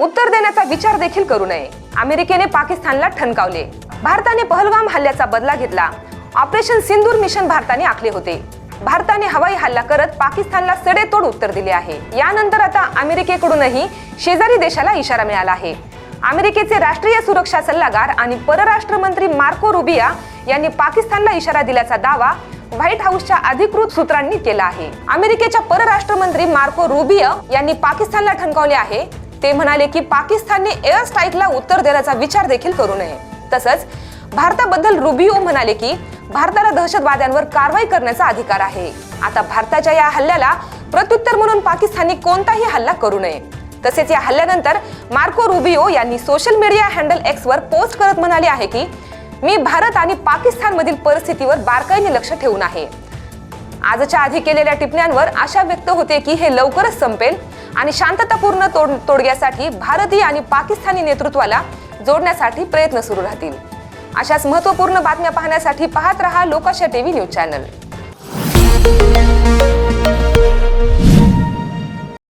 उत्तर देण्याचा विचार देखील करू नये. अमेरिकेने पाकिस्तानला ठणकावले. भारताने पहलगाम हल्ल्याचा बदला घेतला. ऑपरेशन सिंदूर मिशन भारताने आखले होते. भारताने हवाई हल्ला करत पाकिस्तानला सडेतोड उत्तर दिले आहे. यानंतर आता अमेरिकेकडूनही शेजारी देशाला इशारा मिळाला आहे. अमेरिकेचे राष्ट्रीय सुरक्षा सल्लागार आणि परराष्ट्र मंत्री मार्को रुबिया यांनी पाकिस्तानला इशारा दिल्याचा दावा व्हाईट हाऊसच्या अधिकृत सूत्रांनी केला आहे. अमेरिकेच्या परराष्ट्र मंत्री मार्को रुबिया यांनी पाकिस्तानला ठणकावले आहे. ते म्हणाले की पाकिस्तानने एअर स्ट्राईकला उत्तर देण्याचा विचार देखील करू नये. तसंच भारताबद्दल रुबिओ म्हणाले की भारताला दहशतवाद्यांवर कारवाई करण्याचा अधिकार आहे. आता भारताच्या या हल्ल्याला प्रत्युत्तर म्हणून पाकिस्तानने कोणताही हल्ला करू नये. तसेच या हल्ल्यानंतर मार्को रुबिओ यांनी सोशल मीडिया हँडल एक्स वर पोस्ट करत म्हणाले आहे की मी भारत आणि पाकिस्तान मधील परिस्थितीवर बारकाईने लक्ष ठेवून आहे. आजच्या आधी केलेल्या टिप्पण्यांवर आशा व्यक्त होते की हे लवकरच संपेल. आणि शांततापूर्ण तोड तोडग्यासाठी भारतीय आणि पाकिस्तानी नेतृत्वाला जोडण्यासाठी प्रयत्न सुरू राहतील. अशाच महत्त्वपूर्ण बातम्या पाहण्यासाठी पाहत रहा लोकाशा टीव्ही न्यूज चॅनल.